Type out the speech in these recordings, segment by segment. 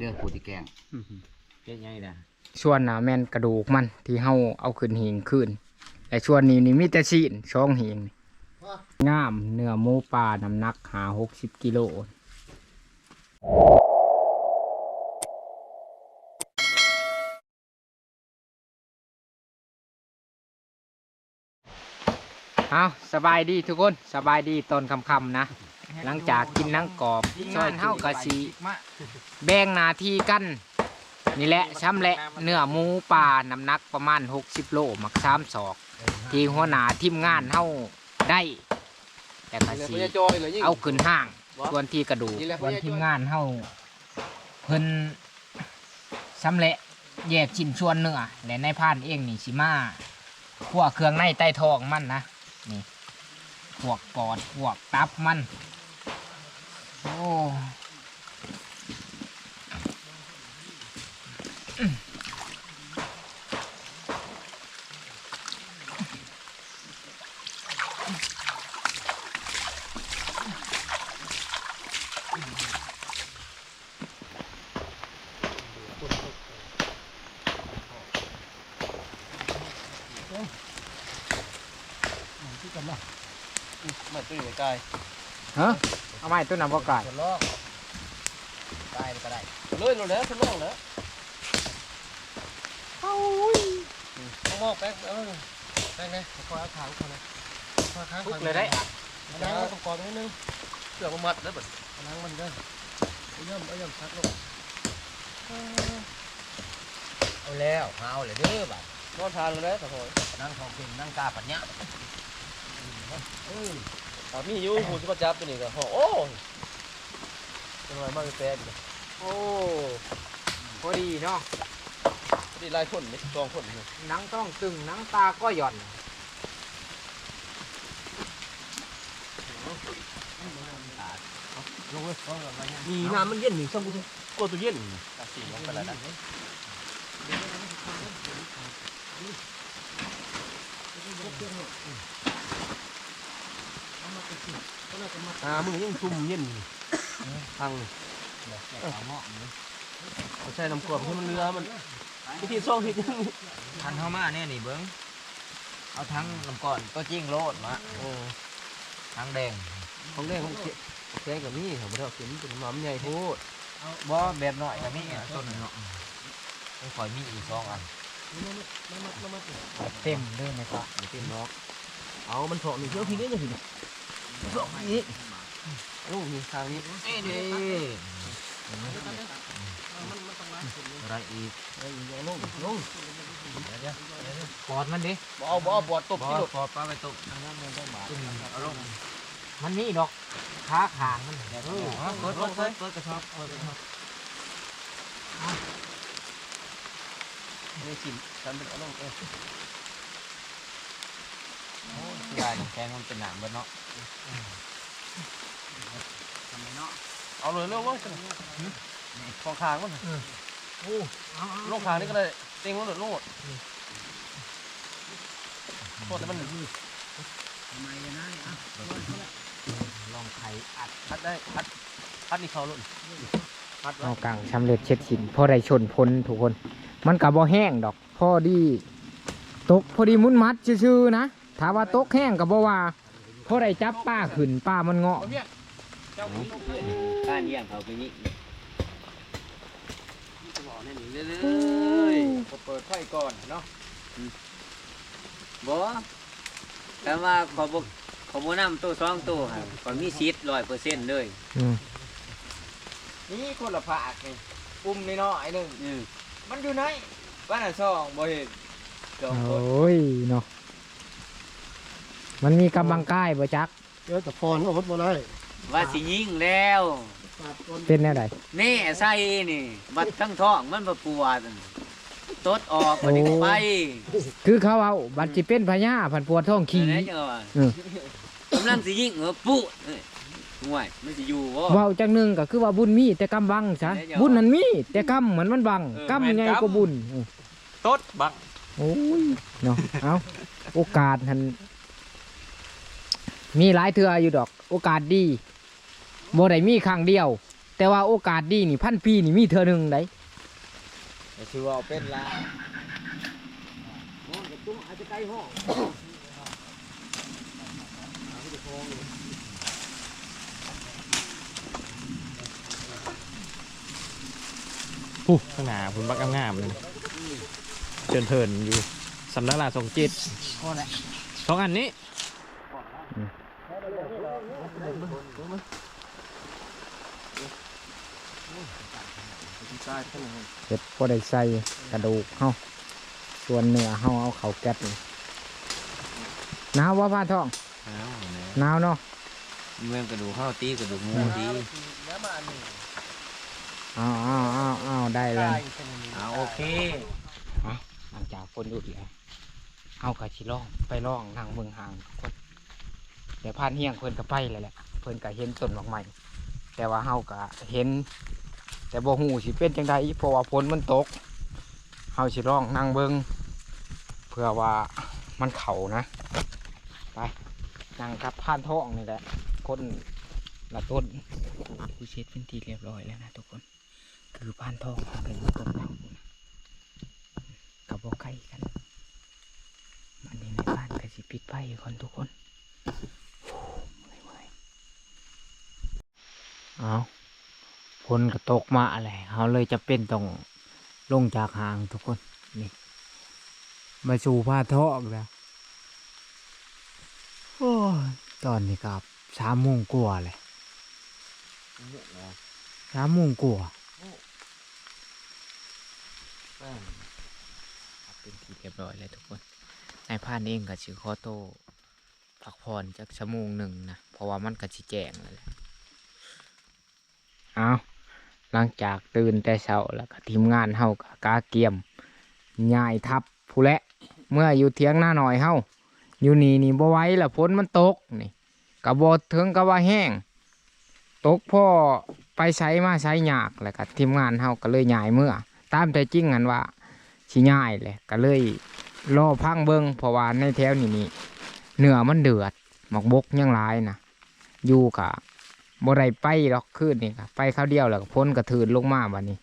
เด้อผู้ที่แกล้งเป็นไงล่ะส่วนน่ะแม่นกระดูกมันที่เฮาเอาขึ้นหิงขึ้นแต่ส่วนนี้นี่มีแต่ซีนช่องหิงนี่งามเนื้อหมูปลาน้ำหนักหา60กิโลเอาสบายดีทุกคนสบายดีตอนค่ำๆนะ หลังจากกินนังกรอบซอยเฮากะสีแบ่งหนาทีกัน นี่แหละช้ำแหละเนื้อหมูป่าน้ำหนักประมาณ 60 โลหมักสามศอก ที่หัวหน้าทีมงานเฮาได้ แต่กะสีเอาขึ้นห้างส่วนที่กระดูกส่วนทีมงานเฮาเพิ่นช้ำแหละแยกชิ้นส่วนเนื้อและในพานเองนี่สิมาขั่วเครื่องในใต้ท้องมันนะนี่พวกปอดพวกตับมัน โอ้มาตุ้ย ไกลฮะเอาไม้ต้นน้ำประกาศจะลอกไกลก็ได้เลยเราแล้วทดลองแล้วต้องมอกแป๊กเออแป๊กนะคอยเอาขางคนนะคอยข้างทุกเลยได้อะนั่งตรงกองนิดนึงเสือมัดแล้วแบบนั่งมันได้เอาย่ำเอาย่ำซักลงเอาแล้วเอาเลยเด้อบัดนอนทานเลยนะสะพอยนั่งของกินนั่งกาปัญญาถามมีอยู่หูจะมาจับตัวนี้ก็โอ้เป็นไรมากแฟนโอ้พอดีเนาะนี่ลายคนนี่กองคนนี่หนังต้องตึงหนังตาก็หย่อนลงเลยมีน้ำมันเย็นนี่ช่างกูสิกลัวตัวเย็นตัดสีลงไปแล้วนะ อ่ามึงยังชุ่มเย็นทางเขาใช้น้ำกรดให้มันเนื้อมันวิธีซ่องที่ยังทันเข้ามาเนี่ยนี่เบิ้งเอาทั้งน้ำก่อนก็จิ้งโลดมาโอ้ทั้งแดงของแดงของแกงกับนี่เขาไม่ได้เอาเข็มเป็นน้ำใหญ่โพดบ่แบบหน่อยก็มีต้นเนาะต้องคอยมีอีกสองอันเต็มเด้อไหมครับเดี๋ยวเต็มล็อกเอามันเถาะหนึ่งเที่ยวทีนี้เลยที นี้เถาะนี้โอ้นี่ทางนี้เอ้ยนี่อะไรอีกไรอ้ยลงลงปอดมันดิบ่เอาบ่เอาบอดตบบ่ที่หลดพอป้าไปตกทางนั้นมันต้องบาเอาลงมันมีดอกขาขางมันเอนี้อเปิดเปิดเปิดเปิดกระสอบเปิดกระสอบไม่กินฉันเป็นเอาลงเออโอ้ยลายแข็งมันเป็นหนามเบิดเนาะ เอาเลยเร็วว่าของคางมันโอ้เอาลงคางนี่ก็ได้เต็งลงหลดลงหมดโทษแต่มันลองไข่อัดพัดได้พัดพัดนี่เขาหล่นพัดไว้เอากลางชำเร็จเช็ดหินพอได้ชนพ้นทุกคน มันกับบ่แห้งดอก พอดีตกพอดีมุนมัดชื่อๆนะถ้าว่าตกแห้งกับบ่ว่า พอได้จับป้าขึ้นป้ามันเงาะการเยี่ยงเขาไปนี่เลยเปิดไฟก่อนเนาะบ่แต่ว่าขอบ่ขอบ่นำตู้สองตู้ครับขอมีซีดร้อยเปอร์เซ็นต์เลยอืมนี่คนละผากนี่ปุ่มนี่เนาะไอ้หนึ่งอืมมันอยู่ไหนบ้านอะซองบ่เห็นสองคนโอ้ยเนาะ มันมีกำลังกายบ่จัก เดี๋ยวแต่ฟอนก็วัดบ่ได้ว่าสิยิงแล้วเป็นแนวใดแน่ใส่นี่บัดทั้งท้องมันบ่ปวดตดออกวันนี้ก็ไปคือเขาเอาบัตรจิเป็นพญาผันปวดท้องขี้นั่นแหละจังว่าเออ กำลังสิยิงเออปุ๊เอ้ยห่วยมันสิอยู่บ่ เว้าจังหนึงก็คือว่าบุญมีแต่กำบังซะแม่นจ้ะบุญนั้นมีแต่กำเหมือนมันบังเออกำแม่นใหญ่กำกว่าบุญเออตดบัก โอ้ยเนาะเอาโอกาสหัน มีหลายเทื่ออยู่ดอก โอกาสดีบ่ได้มีครั้งเดียวแแต่ว่าโอกาสดีนี่พันปีนี่มีเธอหนึ่งได้แต่ชื่อว่าเป็นละผู้ข้างหน้าพุ่นบักงามๆเลยเชิญเทินอยู่สำนักลาสองจิตสองอันนี้ เห็ดพอได้ใส่กระดูกเฮาส่วนเนื้อเฮาเอาเขาแก๊สนี่หนาวว่าผ้าทองอ้าวแหน่หนาวเนาะเมืองกระดูกข้าวตีกระดูกหมูตีอ้าวอ้าวอ้าวอ้าวได้แล้วเอาโอเคหลังจากฝนหยุดแล้วเอากระชิล่องไปล่องทางเมืองห่างทุกคน เดี๋ยวพานเฮียงเพิ่นก็ไปเลยแหละเพิ่นก็เห็นต้นดอกไม้แต่ว่าเฮาก็เห็น แต่บ่ฮู้สิเป็นจังไดเพราะว่าฝนมันตกเฮาสิล่องนั่งเบิ่งเพื่อว่ามันเข่านะไปนั่งกับพานท้องนี่แหละคนละต้นผู้เช็ดเป็นทีเรียบร้อยแล้วนะทุกคน คือพานท้องก็อยู่ต้นเดียวกับบ่ใกล้กันมันนี่ในบ้านก็สิปิดไฟก่อนทุกคนโอ้เมื่อยเมื่อย เอาฝนก็ตกมาอะไรเขาเลยจะเป็นต้องลงจากหางทุกคนนี่มาสู่ผ้าทองแล้วโอ้ตอนนี้กับสามโมงกว่าเลยสามโมงกว่าเป็นที่เรียบร้อยเลยทุกคนนายพานเองกับชื่อคอโตพักผ่อนจากชั่วโมงหนึ่งนะ เพราะว่ามันก็ชิแจงแล้วแหละ เอาหลังจากตื่นแต่เช้าแล้วก็ทีมงานเฮากับกาเกียมย่ายทับผู้และ เมื่ออยู่เทียงหน้าหน่อยเฮาอยู่นี่นี่บ่ไหว้ละฝนมันตกนี่กะบ่ถึงกะว่าแห้ง ตกพ่อไปใช้มาใช้ยากแล้วก็ทีมงานเฮาก็เลยย้ายเมื่อ ตามแต่จริงกันว่าสิย้ายแหละก็เลยรอพังเบิงเพราะว่าในแถวนี้นี่เนื้อมันเดือดหมอกบกยังหลายนะอยู่กะ บ่ได้ไปดอกคืนนี่ก็ไปข้าวเดียวแล้วก็พ้นกระถืนลงมาบัดนี้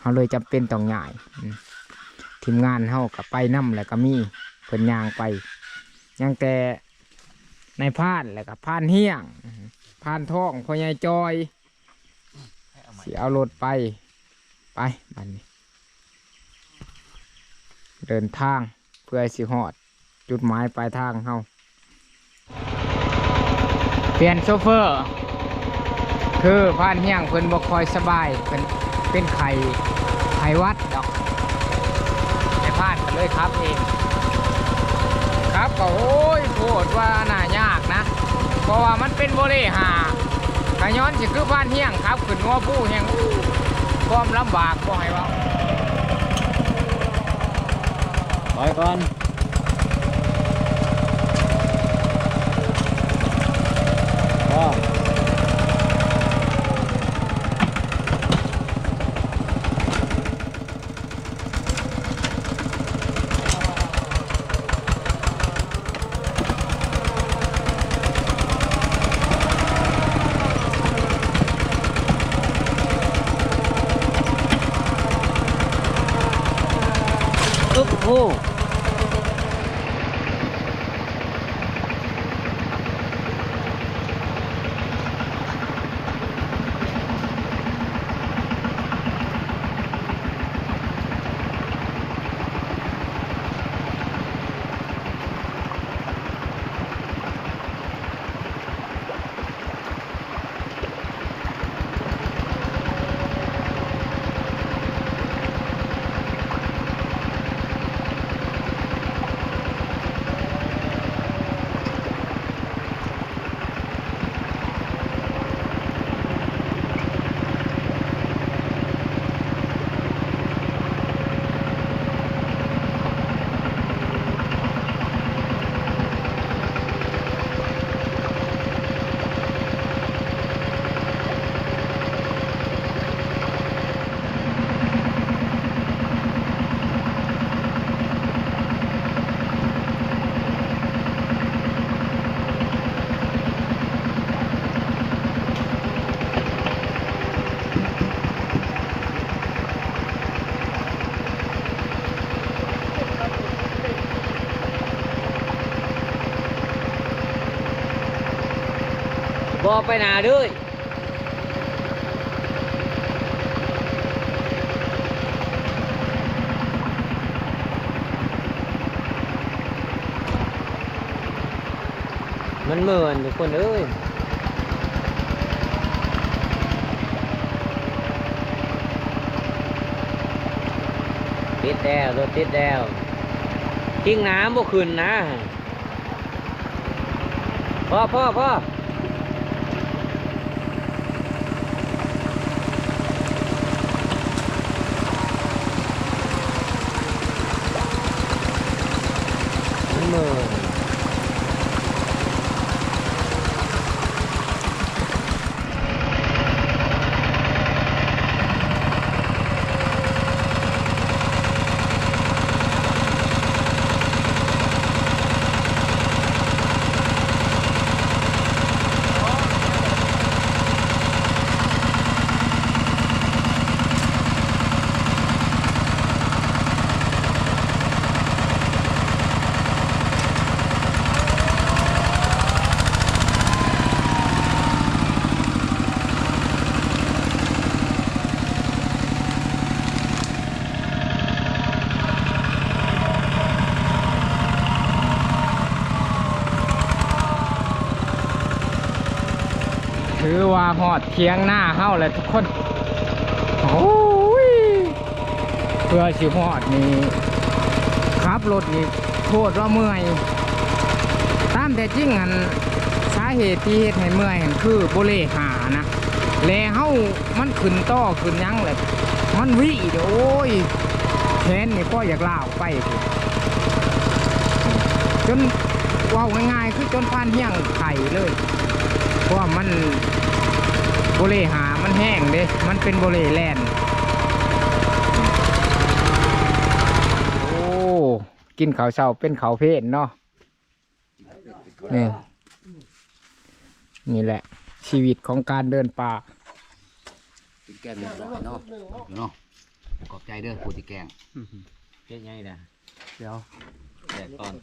เฮาเลยจำเป็นต้องย้ายทีมงานเฮาก็ไปนํแล้วก็มีเพิ่นยางไปยังแต่ในพานแล้วก็พานเฮี้ยงพานท้องพ่อใหญ่จอยสิเอารถไปไปบันนี้ เดินทางเพื่อสิหอด จุดหมายปลายทางเฮาเปลี่ยนโซเฟอร์ คือพานเฮียงเพิ่นบ่คอยสบายเป็นเป็นไข่ไข่วัดดอกในพานก็เลยครับเองครับก็โอ้ยโคตรว่าน่ายากนะ เพราะว่ามันเป็นโบเลหากะย้อนสิคือบ้านเฮียงครับขึ้นงัวผู้แห่งความลำบากบ่ให้ว่าถอยก่อนอ๋อ อึ๊ ไปหนาด้วยมันเหมือนทุกคนเอ้ยติดแล้วรถติดแล้วทิ้งน้ำบ่ขึ้นนะพ่อพ่อพ่อ เทียงหน้าเฮาเลยทุกคนโอ้ยเพื่อสิหอดนี่ขับรถนี่โคตรว่าเมื่อยตามแต่จริงหันสาเหตุที่เฮ็ดให้เมื่อยหันคือโบเลหานะแลเฮามันขึ้นต่อขึ้นยั้งเลยมันวิเดี๋ยวโอ้ยแขนนี่ก็อยากลาออกไปจนเว่าง่ายๆคือจนพานเฮี้ยงไข่เลย เพราะมัน บเลหา มันแห้งเด้ มันเป็นโบเลแลนด์โอ้ กินข้าวเช้าเป็นข้าวเพลนเนาะนี่นี่แหละ ชีวิตของการเดินป่ากินแกงเรียบร้อยเนาะอยู่เนาะขอบใจเด้อผู้ที่แกงเป็นไงล่ะเดี๋ยวแดดก่อน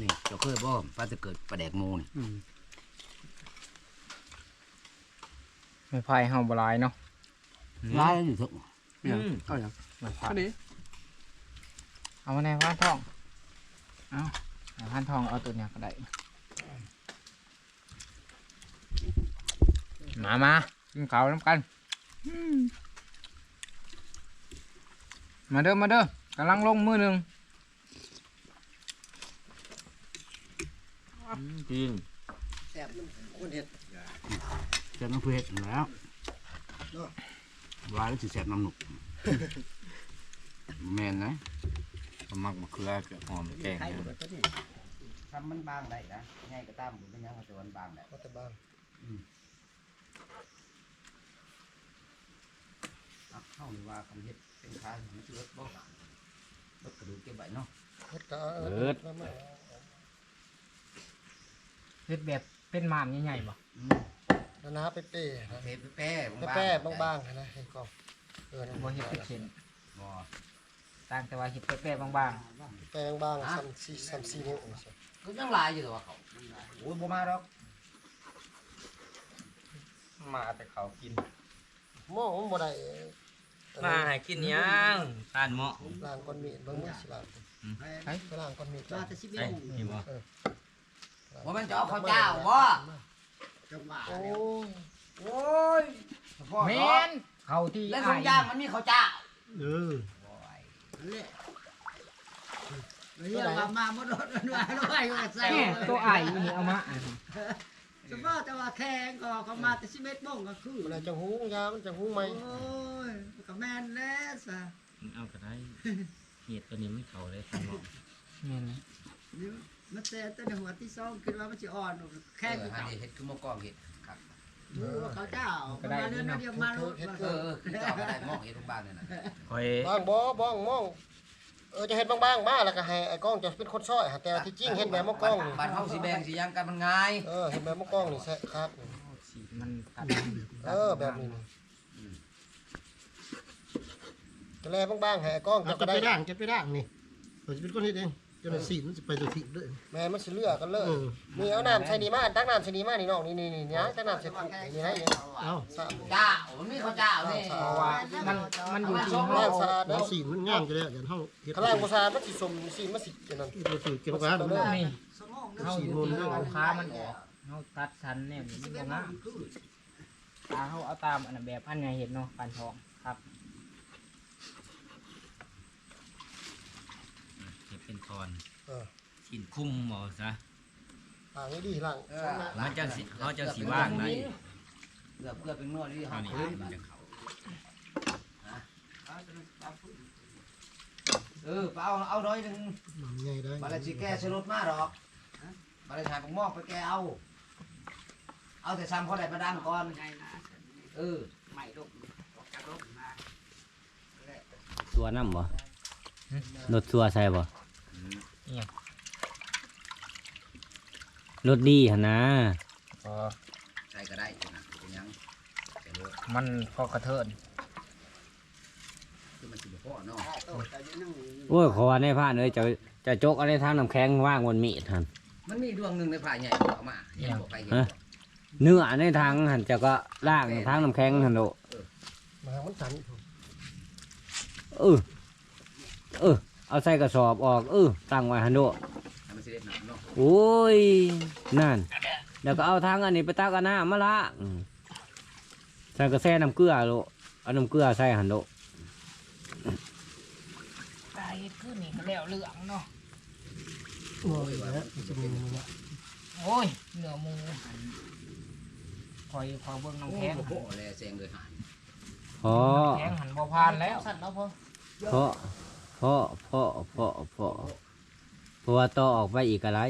นี่เจ้าเคยบ่ฟ้าจะเกิดปลาแดกหมูนี่ ไม่พายเฮาบหลายเนาะร้ายอยู่ทุกเอาอย่างไม่พายอันนี้เอามาในพานทอง เอาในพานทองเอาตัวเนี้ยก็ได้ มามากินข้าวน้ำกัน มาเด้อ มาเด้อกำลังลงมือหนึ่งจริงเจ้าน้ำเพื่อเฮ็ดอยู่แล้ววายแล้วสิแสบน้ำหนุกแม่นนะก็มักมะเขือเกลือหอมแกงเนี่ยทำมันบางได้นะง่ายก็ตามผมเป็นยังแต่มันบางได้ก็แต่บ้างอะเข้าหรือว่าคำเฮ็ดเป็นค้าของชีวิตบ่รถกระดูกเก็บไว้เนาะเฮ็ดก็เอิดแล้วมาเฮ็ดแบบเป็นหมามใหญ่ๆบ่ แล้วน้าไปเป้นะเทปแป้ไปแป้บางๆนะเห็นกองเออนะบ่เฮ็ดเป็นเส้นบ่ต่างแต่ว่าเฮ็ดแป๊ะๆบางแป้บางๆซ้ำสี่ซ้ำสี่นิ้วนี่สิก็ยังหลายอยู่ตัวเขาโอ้ยบ่มาดอกมาแต่เขากิน หม้อมันบ่ได้มาให้กินยังทานเหมาะล้างก้อนมีดเบิ่งมือสิล้างไปไปล้างก้อนมีดจ้าแต่สิไอ้เห็นบ่ว่ามันจะเอาข้าวเจ้าบ่ โอ้ยโอ้ยๆแม่นเขาที่แล้วสอ้าองยอย่างมันมีข้าวเจ้าเออเรียกว่ามาบ่โดดมันว่าร้อยก็ใส่แม่ตัวอ้ายอีนี่เอามาอะสมมติแต่ว่าแข่งก็เขามาแต่11โมงก็คือมันจะหูยามันจะหูไหมโอ้ยก็แม่นแล้วซะเอาก็ได้ เห็ดตัวนี้มันเขาเลยทานเหมาะแม่นนะ นี่มัน แต่แต่ในหัวที่สองคิดว่ามันสิอ่อนแข่งเอกัอบหาเฮ็ดคือหมอกองเฮ็ดครับเขาเจ้ามาเดือนเดียวมาลูกเออเออคือเจ้าก็ได้หมอกเฮ็ดทุกบ้านนั่นน่ะคอยบางบ่บ้องมองเออจะเฮ็ดบางๆมาแล้วก็ให้ไอ้กล้องจะเป็นคนซอยหาแต่ว่าที่จริงเฮ็ดแบบมะกล้องนี่บ้านเฮาสิแบ่งสิหยังกันมันง่ายเออเฮ็ดแบบมะกล้องนี่แซ่ครับนี่สีมันตัดเออแบบนี้นี่จะแลบางๆให้ไอ้กล้องจะก็ได้ ด่างจะไปด่างนี่ผมจะเป็นคนเฮ็ดเอง จนสีมันจะไปตัวทิพย์ด้วยแม่มันสิเลือกกันเลยนี่เอาน้ำใส่นี่มาตักน้ำใส่นี่มานี่น้องนี่นี่นี่นะตักน้ำใส่คุกนี่นะนี่เอ้าสามเจ้ามันมีข้าวเจ้านี่เพราะว่ามันมันอยู่ที่แม่เฮาสะอาดเด้อสีมันงามจะได้อย่างเฮาเฮ็ดข้างล่างบ่สะอาดมันสิสมสีมันสิจังนั้น ตัวถือเกี่ยวกับนี่นี่เฮาอยู่ที่เฮาเอาขามันออกเฮาตัดสันเนี่ยมันบ่งามตาเฮาเอาตามอันนั้นแบบอันไงเห็นเนาะปันทองครับ เก็บเป็นตอนเออชิ้นคุ้มบ่ซะอ่างนี้ดีล่างมันจังสิเขาจังสิว่างได้เกือบเกือบเป็นนวดที่เท่าหานี้พื้นมันจะเข้าเออเอาเอาน้อยหนึ่งมันใหญ่ได้บาลจีแกสรุปมาหรอกบาลชายผมมอกไปแกเอา เอาแต่ซ้ำเขาได้มาดังก่อนเออสัวน้ำบ่รถสัวใส่บ่ รถดีหนนะอ๋อใส่ก็ได้นะเป็นยังแต่รู้มันพอกระเทินคือมันสิบพ่อเนาะโอ้ยขอว่าในผ้าเอ้ยจะจะจกเอะไรทางน้ำแข็งว่างบนมีดหัน มันมีดวงหนึ่งในผ่าใหญ่เอามาเห็นบอกไปเห็นฮะ เนื้อในทางหันจะก็ล่างทางน้ำแข็งหันโดมามันสั่นเออเออ เอาใส่กระสอบออกเออตั้งไว้หันโดให้มันสิเด็ดหนักเนาะโอ้ยนั่นแล้วก็เอาทางอันนี้ไปตักอันหน้ามาละอืมใส่กระแสน้ำเกลือโลเอาน้ำเกลือใส่หันโดตายขึ้นนี่ก็แล้วเหลืองเนาะโอ้ยแล้วมันจะมีมันละโอ้ยเนื้อหมูหันคอยคอยเบิ่งน้ำแข็งโอ้โหแลแซงเลยหายเพราะแข็งหันบ่ผ่านแล้วสั่นแล้วพอเพราะเพราะเพราะเพราะเพราะเพราะว่าต่อออกไปอีกอะไร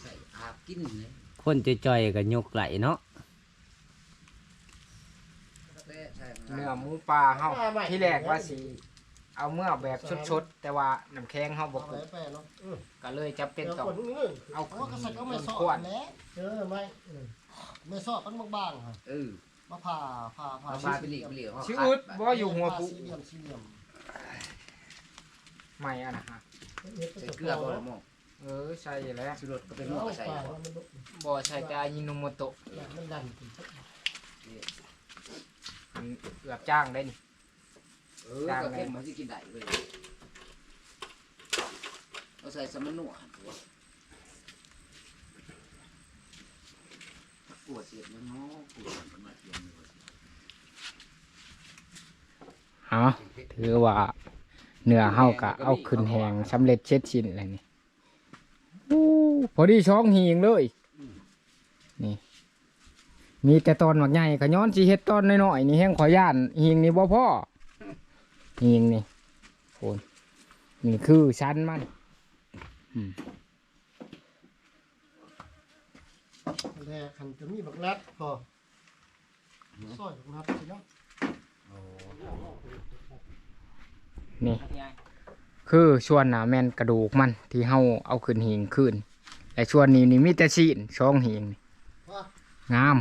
ใส่อาบกินเลยคนจะจ่อยๆกับยกไหลเนาะแต่ใช่เนื้อหมูปลาเฮาที่แรกว่าสิเอาเมื่อแบบชดๆแต่ว่าน้ำแข็งเฮาบ่เอาครไปบแปะเนาะเออก็เลยจำเป็นเดี๋ยวต้องขวดนึงนึงเอาเอากระสับก็ไม่สอขวดดแล้วเออไม่เออไม่สอดมันบางๆค่ะเออ มาผ่าผ่าผ่าเอามาไปหลีกไปเหลียวชื่ออึดบ่อยู่หัวปุสี่เหลี่ยมสี่เหลี่ยมใหม่อะนะฮะใส่เกลือบ่ละหมอกเออใช่แล้วสุรสก็เป็นหมอกใส่เอามันดุบ่ใช่แต่อายิโนโมโตะมันดันขึ้นมันเกือบจ้างได้นี่เออก็เค็มมันสิกินได้เลยเอาใส่สมันนัว ปวดเสียดมันเนาะปวดมันมาเทียมเลยฮะถือว่าเนื้อเฮากะเอาขึ้นแหงสำเร็จเช็ดชิ้นอะไรนี่อู้พอดีช่องหิงเลย นี่ มีแต่ตอนหมักใหญ่ก็ย้อนสิเฮ็ดตอนน้อยๆนี่แห้งขอย่านหิงนี่บ่พ่อหิงนี่โอนนี่คือชั้นมันอืม แรกคันจะมีบักนัดพอซอยบักนัดสิเนาะนี่ คือส่วนหนาแมนกระดูกมันที่เฮาเอาขึ้นหิงขึ้นแต่ส่วนนี้นี่มีแต่ซีนช่องหิงนี่ว่างาม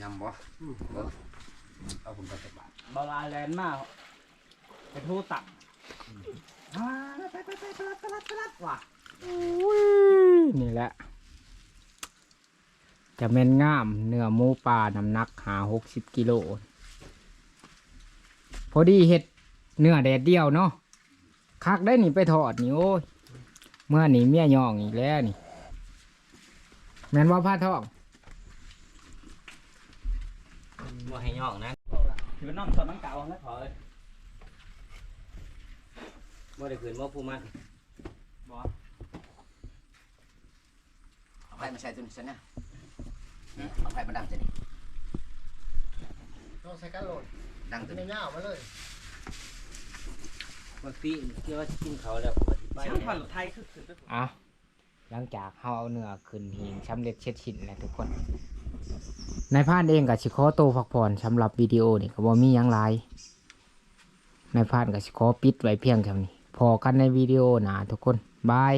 ยำบ่เอาผมไปจับบาทบาลาแลนด์มาไปโทรตัก นี่แหละ จะแม่นงาม เนื้อหมูปลาน้ำหนักหาหกสิบกิโล พอดีเห็ดเนื้อแดดเดียวเนาะคักได้นี่ไปทอดนี่โอ้ย เมื่อนี่เมียย่องอีกแล้วนี่ แม่นว่าผ้าทองว่าให้ย่องนะถือน้ำตอนนั้นเก่าแล้วถอยบ่ได้คืนบ่ผู้มัน เอาไฟมาใส่ตัวนี้ซะนะเอาไฟมาดังจะนี่ต้องใส่กันโหลดดังตัวในนี้ย่าวมาเลยปกติที่ว่าสิกินเขาวแล้วปกติไปช่างผ่อนไทยคือคืออะหลังจากเฮาเอาเนื้อขึ้นหิงสำเร็จเช็ดชิ้นแล้วทุกคน นายพรานเองกับชิคอโตวพักผ่อนสำหรับวิดีโอนี่ก็บ่มีหยังหลายนายพรานกับชิคอปิดไว้เพียงเท่านี้พอกันในวิดีโอหนาทุกคน บาย